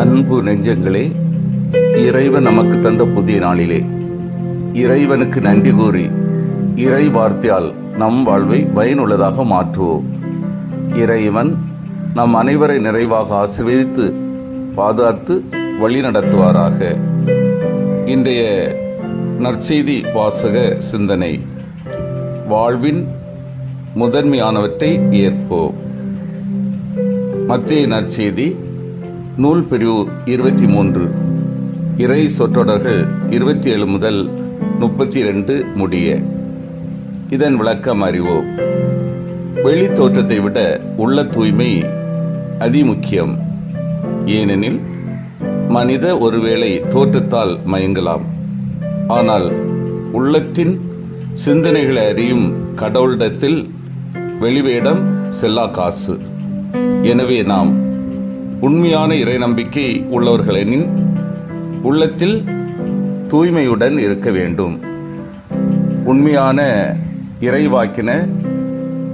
அன்பு நெஞ்சங்களே இறைவன் நமக்கு தந்த புதிய நாளிலே. இறைவனுக்கு நன்றி கூறி இறை வார்த்தையால் நம் வாழ்வை பயனுள்ளதாக மாற்றுவோம். இறைவன் நம் அனைவரை நிறைவாக ஆசீர்வதித்து பாதுகாத்து வழிநடத்துவாராக. இன்றைய நற்செய்தி வாசக சிந்தனை வாழ்வின் முதன்மையானவற்றை ஏற்போம். மத்திய நற்செய்தி நூல் பிரிவு இருபத்தி மூன்று. இறை சொற்றொடர்கள் இருபத்தி ஏழு முதல் முப்பத்தி ரெண்டு முடிய. இதன் விளக்கம் அறிவோம் வெளி தோற்றத்தை விட உள்ள தூய்மை அதிமுக்கியம். ஏனெனில் மனித ஒருவேளை தோற்றத்தால் மயங்கலாம். ஆனால் உள்ளத்தின் சிந்தனைகளை அறியும் கடவுளிடத்தில் வெளிவேடம் செல்லா காசு. எனவே நாம் உண்மையான இறை நம்பிக்கை உள்ளவர்களெனின் உள்ளத்தில் தூய்மையுடன் இருக்க வேண்டும். உண்மையான இறைவாக்கின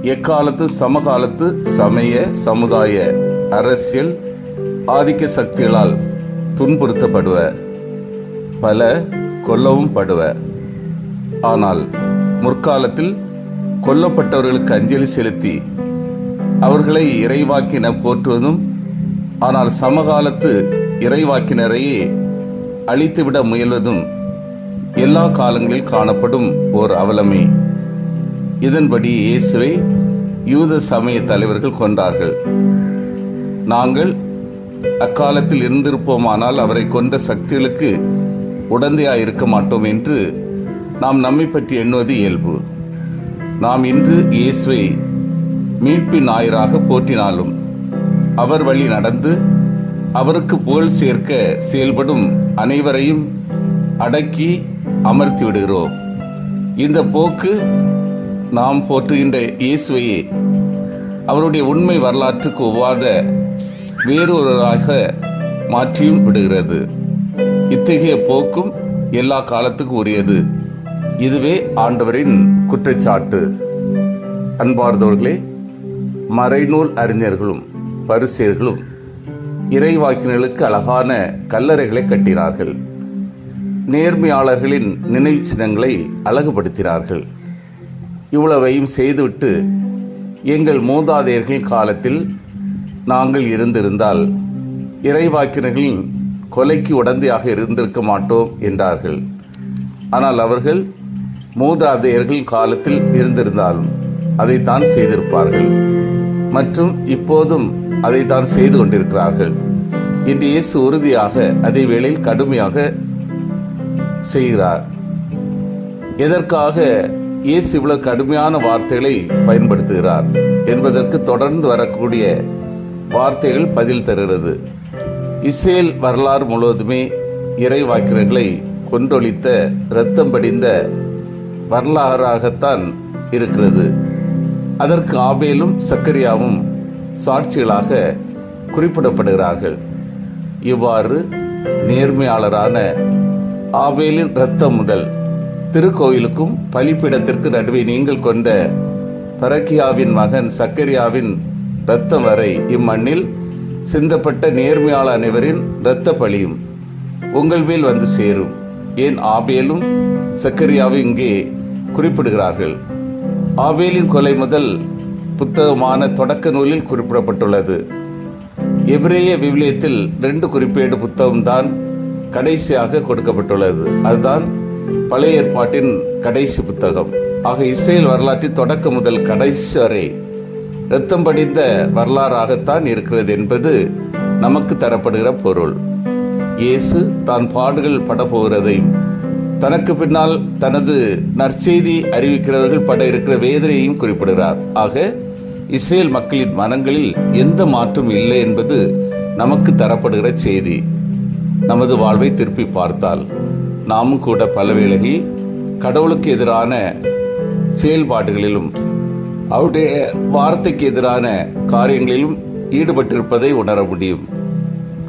எக்காலத்து சமகாலத்து சமய சமுதாய அரசியல் ஆதிக்க சக்திகளால் துன்புறுத்தப்படுவ. பல கொல்லவும் படுவ. ஆனால் முற்காலத்தில் கொல்லப்பட்டவர்களுக்கு அஞ்சலி செலுத்தி அவர்களை இறைவாக்கின போற்றுவதும் ஆனால் சமகாலத்து இறைவாக்கினரையே அழித்துவிட முயல்வதும் எல்லா காலங்களில் காணப்படும் ஓர் அவலமே. இதன்படி இயேசுவை யூத சமய தலைவர்கள் கொண்டார்கள் நாங்கள் அக்காலத்தில் இருந்திருப்போமானால் அவரை கொண்ட சக்திகளுக்கு உடந்தையாக இருக்க மாட்டோம் என்று நாம் நம்மை பற்றி எண்ணுவது இயல்பு. நாம் இன்று இயேசுவை மீட்பின் ஆயராக போற்றினாலும் அவர் வழி நடந்து அவருக்கு புகழ் சேர்க்க செயல்படும் அனைவரையும் அடக்கி அமர்த்தி விடுகிறோம். இந்த போக்கு நாம் போற்றுகின்ற இயேசுவையே அவருடைய உண்மை வரலாற்றுக்கு ஒவ்வாத வேறொருவராக மாற்றியும் விடுகிறது. இத்தகைய போக்கும் எல்லா காலத்துக்கும் உரியது. இதுவே ஆண்டவரின் குற்றச்சாட்டு. அன்பார்ந்தவர்களே மறைநூல் அறிஞர்களும் பரிசியர்களும் இறைவாக்கினர்களுக்கு அழகான கல்லறைகளை கட்டினார்கள். நேர்மையாளர்களின் நினைவு சின்னங்களை அழகுபடுத்தினார்கள். இவ்வளவையும் செய்துவிட்டு எங்கள் மூதாதையர்கள் காலத்தில் நாங்கள் இருந்திருந்தால் இறைவாக்கினர்களின் கொலைக்கு உடந்தையாக இருந்திருக்க மாட்டோம் என்றார்கள். ஆனால் அவர்கள் மூதாதையர்கள் காலத்தில் இருந்திருந்தாலும் அதைத்தான் செய்திருப்பார்கள். மற்றும் இப்போதும் அதைத்தான் செய்து கொண்டிருக்கிறார்கள். இன்று இயேசு உறுதியாக அதே வேளையில் கடுமையாக செய்கிறார். எதற்காக இயேசு இவ்வளவு கடுமையான வார்த்தைகளை பயன்படுத்துகிறார் என்பதற்கு தொடர்ந்து வரக்கூடிய வார்த்தைகள் பதில் தருகிறது. இஸ்ரேல் வரலாறு முழுவதுமே இறை வாக்கியங்களை கொன்றொழித்த இரத்தம் படிந்த வரலாறாகத்தான் இருக்கிறது. அதற்கு ஆபேலும் சக்கரியாவும் சாட்சிகளாக குறிப்பிடப்படுகிறார்கள். இவ்வாறு நேர்மையாளரான ஆபேலின் இரத்தம் முதல் திருக்கோயிலுக்கும் பலிப்பிடத்திற்கு நடுவே நீங்கள் கொண்ட பரக்கியாவின் மகன் சக்கரியாவின் இரத்தம் வரை இம்மண்ணில் சிந்தப்பட்ட நேர்மையாளர் அனைவரின் இரத்த பலியும் உங்கள் மேல் வந்து சேரும். ஏன் ஆபேலும் சக்கரியாவும் இங்கே குறிப்பிடுகிறார்கள்? ஆபேலின் கொலை முதல் புத்தகமான தொடக்க நூலில் குறிப்பிடப்பட்டுள்ளது. எபிரேய விவிலியத்தில் ரெண்டு குறிப்பேடு புத்தகம்தான் கடைசியாக கொடுக்கப்பட்டுள்ளது. அதுதான் பழைய ஏற்பாட்டின் கடைசி புத்தகம். ஆக இஸ்ரேல் வரலாற்றின் தொடக்கம் முதல் கடைசி வரை இரத்தம் படிந்த வரலாறாகத்தான் இருக்கிறது என்பது நமக்கு தரப்படுகிற பொருள். இயேசு தான் பாடுகள் படப்போகிறதையும் தனக்கு பின்னால் தனது நற்செய்தி அறிவிக்கிறவர்கள் பட இருக்கிற வேதனையையும் குறிப்பிடுகிறார். ஆக இஸ்ரேல் மக்களின் மனங்களில் எந்த மாற்றம் இல்லை என்பது நமக்கு தரப்படுகிற செய்தி. நமது வாழ்வை திருப்பி பார்த்தால் நாமும் கூட பல வேளைகளில் கடவுளுக்கு எதிரான செயல்பாடுகளிலும் அவருடைய வார்த்தைக்கு எதிரான காரியங்களிலும் ஈடுபட்டிருப்பதை உணர முடியும்.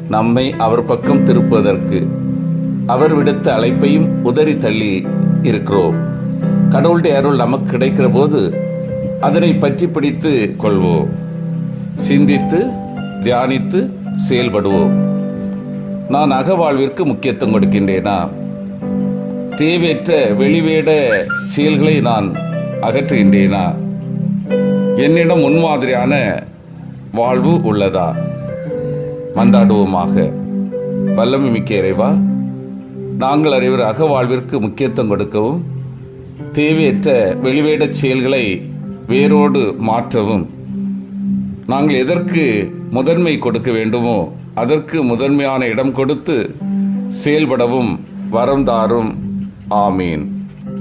நம்மை அவர் பக்கம் திருப்புவதற்கு அவர் விடுத்த அழைப்பையும் உதறி தள்ளி இருக்கிறோம். கடவுளுடைய அருள் நமக்கு கிடைக்கிற போது அதனை பற்றி பிடித்து கொள்வோம். சிந்தித்து தியானித்து செயல்படுவோம். நான் அகவாழ்விற்கு முக்கியத்துவம் கொடுக்கின்றேனா? தேவையற்ற வெளிவேட செயல்களை நான் அகற்றுகின்றேனா? என்னிடம் முன்மாதிரியான வாழ்வு உள்ளதா? மன்றாடுவோமாக. வல்லமை மிக்க இறைவா நாங்கள் அறிவர் அகவாழ்விற்கு முக்கியத்துவம் கொடுக்கவும் தேவையற்ற வெளிவேடச் செயல்களை வேரோடு மாற்றவும். நாங்கள் எதற்கு முதன்மை கொடுக்க வேண்டுமோ அதற்கு முதன்மையான இடம் கொடுத்து செயல்படவும் வரம் தாரும். ஆமீன்.